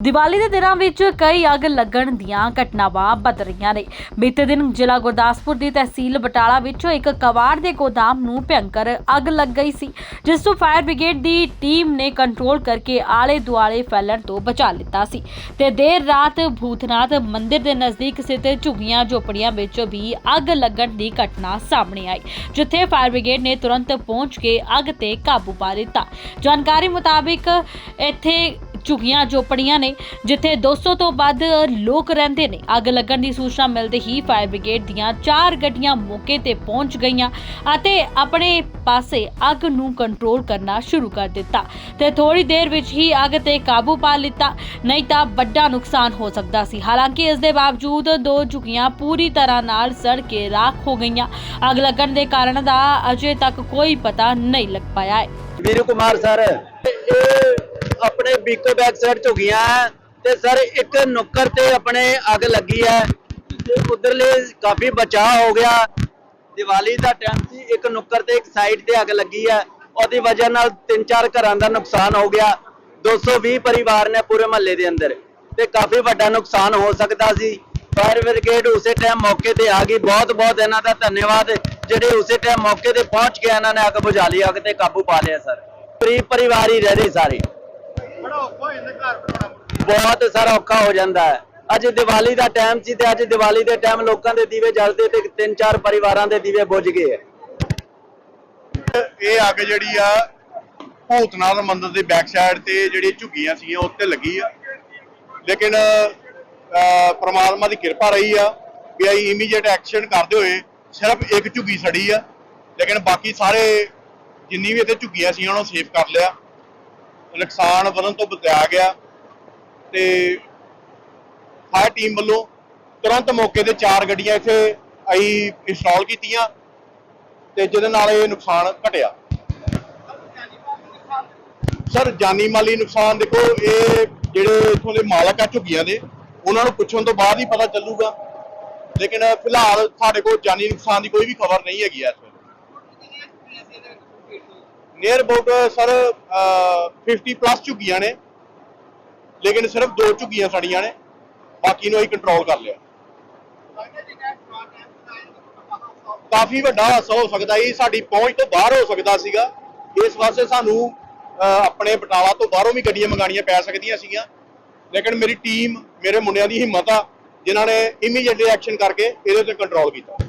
ਦੀਵਾਲੀ ਦੇ ਦਿਨਾਂ ਵਿੱਚ ਕਈ ਅੱਗ ਲੱਗਣ ਦੀਆਂ ਘਟਨਾਵਾਂ ਵੱਧ ਰਹੀਆਂ ਨੇ। ਬੀਤੇ ਦਿਨ ਜ਼ਿਲ੍ਹਾ ਗੁਰਦਾਸਪੁਰ ਦੀ ਤਹਿਸੀਲ ਬਟਾਲਾ ਵਿੱਚੋਂ ਇੱਕ ਕਵਾੜ ਦੇ ਗੋਦਾਮ ਨੂੰ ਭਿਅੰਕਰ ਅੱਗ ਲੱਗ ਗਈ ਸੀ, ਜਿਸ ਤੋਂ ਫਾਇਰ ਬ੍ਰਿਗੇਡ ਦੀ ਟੀਮ ਨੇ ਕੰਟਰੋਲ ਕਰਕੇ ਆਲੇ ਦੁਆਲੇ ਫੈਲਣ ਤੋਂ ਬਚਾ ਲਿੱਤਾ ਸੀ ਤੇ ਦੇਰ ਰਾਤ ਭੂਤਨਾਥ ਮੰਦਿਰ ਦੇ ਨਜ਼ਦੀਕ ਸਥਿਤ ਝੁੱਗੀਆਂ ਝੋਪੜੀਆਂ ਵਿੱਚ ਵੀ ਅੱਗ ਲੱਗਣ ਦੀ ਘਟਨਾ ਸਾਹਮਣੇ ਆਈ, ਜਿੱਥੇ ਫਾਇਰ ਬ੍ਰਿਗੇਡ ਨੇ ਤੁਰੰਤ ਪਹੁੰਚ ਕੇ ਅੱਗ ਤੇ ਕਾਬੂ ਪਾ ਲਿੱਤਾ ਜਾਣਕਾਰੀ ਮੁਤਾਬਿਕ ਇੱਥੇ ਝੁਗੀਆਂ ਝੋਪੜੀਆਂ ਨੇ, ਜਿੱਥੇ 200 ਤੋਂ ਵੱਧ ਲੋਕ ਰਹਿੰਦੇ ਨੇ। ਅੱਗ ਲੱਗਣ ਦੀ ਸੂਚਨਾ ਮਿਲਦੇ ਹੀ ਫਾਇਰ ਬ੍ਰਿਗੇਡ ਦੀਆਂ ਚਾਰ ਗੱਡੀਆਂ ਮੌਕੇ ਤੇ ਪਹੁੰਚ ਗਈਆਂ ਅਤੇ ਆਪਣੇ ਪਾਸੇ ਅੱਗ ਨੂੰ ਕੰਟਰੋਲ ਕਰਨਾ ਸ਼ੁਰੂ ਕਰ ਦਿੱਤਾ ਤੇ ਥੋੜੀ ਦੇਰ ਵਿੱਚ ਹੀ ਅੱਗ ਤੇ ਕਾਬੂ ਪਾ ਲਿੱਤਾ, ਨਹੀਂ ਤਾਂ ਵੱਡਾ ਨੁਕਸਾਨ ਹੋ ਸਕਦਾ ਸੀ। ਹਾਲਾਂਕਿ ਇਸ ਦੇ ਬਾਵਜੂਦ ਦੋ ਝੁਕੀਆਂ ਪੂਰੀ ਤਰ੍ਹਾਂ ਨਾਲ ਸੜ ਕੇ ਰਾਖ ਹੋ ਗਈਆਂ। ਅੱਗ ਲੱਗਣ ਦੇ ਕਾਰਨ ਦਾ ਅਜੇ ਤੱਕ ਕੋਈ ਪਤਾ ਨਹੀਂ ਲੱਗ ਪਾਇਆ ਹੈ। ਵੀਰੂ ਕੁਮਾਰ ਸਰ, ਇਹ ਆਪਣੇ ਬੀਕੋ ਬੈਕ ਸਾਈਡ ਝੁਕੀਆਂ ਹੈ ਤੇ ਸਰ ਇੱਕ ਨੁੱਕਰ ਤੇ ਆਪਣੇ ਅੱਗ ਲੱਗੀ ਹੈ ਤੇ ਉਧਰਲੇ ਕਾਫੀ ਬਚਾਅ ਹੋ ਗਿਆ। ਦੀਵਾਲੀ ਦਾ ਟਾਈਮ ਸੀ, ਇੱਕ ਨੁੱਕਰ ਤੇ ਇੱਕ ਸਾਈਡ ਤੇ ਅੱਗ ਲੱਗੀ ਹੈ। ਉਹਦੀ ਵਜ੍ਹਾ ਨਾਲ ਤਿੰਨ ਚਾਰ ਘਰਾਂ ਦਾ ਨੁਕਸਾਨ ਹੋ ਗਿਆ। 220 ਪਰਿਵਾਰ ਨੇ ਪੂਰੇ ਮਹੱਲੇ ਦੇ ਅੰਦਰ ਤੇ ਕਾਫੀ ਵੱਡਾ ਨੁਕਸਾਨ ਹੋ ਸਕਦਾ ਸੀ। ਫਾਇਰ ਬ੍ਰਿਗੇਡ ਉਸੇ ਟਾਈਮ ਮੌਕੇ ਤੇ ਆ ਗਈ। ਬਹੁਤ ਬਹੁਤ ਇਹਨਾਂ ਦਾ ਧੰਨਵਾਦ। ਜਿਹੜੇ ਉਸੇ ਟਾਈਮ ਮੌਕੇ ਤੇ ਪਹੁੰਚ ਕੇ ਇਹਨਾਂ ਨੇ ਅੱਗ ਬੁਝਾ ਲਈ, ਅੱਗ ਤੇ ਕਾਬੂ ਪਾ ਲਿਆ, ਸਰ। ਗਰੀਬ ਪਰਿਵਾਰ ਹੀ ਰਹੇ ਸਾਰੇ। ਬਹੁਤ ਸਾਰਾ ਔਖਾ ਹੋ ਜਾਂਦਾ ਹੈ। ਅੱਜ ਦੀਵਾਲੀ ਦਾ ਟਾਈਮ ਸੀ ਤੇ ਅੱਜ ਦੀਵਾਲੀ ਦੇ ਟਾਈਮ ਲੋਕਾਂ ਦੇ ਦੀਵੇ ਜਲਦੇ ਤੇ ਤਿੰਨ ਚਾਰ ਪਰਿਵਾਰਾਂ ਦੇ ਦੀਵੇ ਬੁਝ ਗਏ ਇਹ ਅੱਗ ਜਿਹੜੀ ਆ ਭੂਤਨਾਥ ਮੰਦਿਰ ਦੇ ਬੈਕ ਸਾਈਡ ਤੇ ਜਿਹੜੀ ਝੁੱਗੀਆਂ ਸੀਗੀਆਂ ਉੱਤੇ ਲੱਗੀ ਆ। ਲੇਕਿਨ ਪ੍ਰਮਾਤਮਾ ਦੀ ਕਿਰਪਾ ਰਹੀ ਆ ਵੀ ਅਸੀਂ ਇਮੀਡੀਏਟ ਐਕਸ਼ਨ ਕਰਦੇ ਹੋਏ ਸਿਰਫ ਇੱਕ ਝੁੱਗੀ ਸੜੀ ਆ। ਲੇਕਿਨ ਬਾਕੀ ਸਾਰੇ ਜਿੰਨੀ ਵੀ ਇੱਥੇ ਝੁੱਗੀਆਂ ਸੀ ਉਹਨਾਂ ਨੂੰ ਸੇਫ ਕਰ ਲਿਆ। ਨੁਕਸਾਨ ਵਧਣ ਤੋਂ ਬਚਾਇਆ ਗਿਆ ਤੇ ਫਾਇਰ ਟੀਮ ਵੱਲੋਂ ਤੁਰੰਤ ਮੌਕੇ ਤੇ ਚਾਰ ਗੱਡੀਆਂ ਇੱਥੇ ਅਸੀਂ ਇੰਸਟਾਲ ਕੀਤੀਆਂ ਤੇ ਜਿਹਦੇ ਨਾਲ ਇਹ ਨੁਕਸਾਨ ਘਟਿਆ। ਸਰ, ਜਾਨੀ ਮਾਲੀ ਨੁਕਸਾਨ ਦੇਖੋ, ਇਹ ਜਿਹੜੇ ਇਥੋਂ ਦੇ ਮਾਲਕ ਆ, ਝੁੱਗੀਆਂ ਦੇ, ਉਹਨਾਂ ਨੂੰ ਪੁੱਛਣ ਤੋਂ ਬਾਅਦ ਹੀ ਪਤਾ ਚੱਲੂਗਾ। ਲੇਕਿਨ ਫਿਲਹਾਲ ਸਾਡੇ ਕੋਲ ਜਾਨੀ ਨੁਕਸਾਨ ਦੀ ਕੋਈ ਵੀ ਖਬਰ ਨਹੀਂ ਹੈਗੀ ਇਸ ਨੀਅਰ ਅਬਾਊਟ ਸਰ 50 ਪਲੱਸ ਝੁੱਗੀਆਂ ਨੇ। ਲੇਕਿਨ ਸਿਰਫ ਦੋ ਝੁੱਗੀਆਂ ਸੜੀਆਂ ਨੇ। ਬਾਕੀ ਨੂੰ ਅਸੀਂ ਕੰਟਰੋਲ ਕਰ ਲਿਆ। ਕਾਫੀ ਵੱਡਾ ਹਾਸਾ ਹੋ ਸਕਦਾ ਸੀ। ਸਾਡੀ ਪਹੁੰਚ ਤੋਂ ਬਾਹਰ ਹੋ ਸਕਦਾ ਸੀਗਾ। ਇਸ ਵਾਸਤੇ ਸਾਨੂੰ ਆਪਣੇ ਬਟਾਲਾ ਤੋਂ ਬਾਹਰੋਂ ਵੀ ਗੱਡੀਆਂ ਮੰਗਾਣੀਆਂ ਪੈ ਸਕਦੀਆਂ ਸੀਗੀਆਂ। ਲੇਕਿਨ ਮੇਰੀ ਟੀਮ ਮੇਰੇ ਮੁੰਡਿਆਂ ਦੀ ਹਿੰਮਤ ਆ, ਜਿਨ੍ਹਾਂ ਨੇ ਇਮੀਡੀਏਟਲੀ ਐਕਸ਼ਨ ਕਰਕੇ ਇਹਦੇ ਤੇ ਕੰਟਰੋਲ ਕੀਤਾ।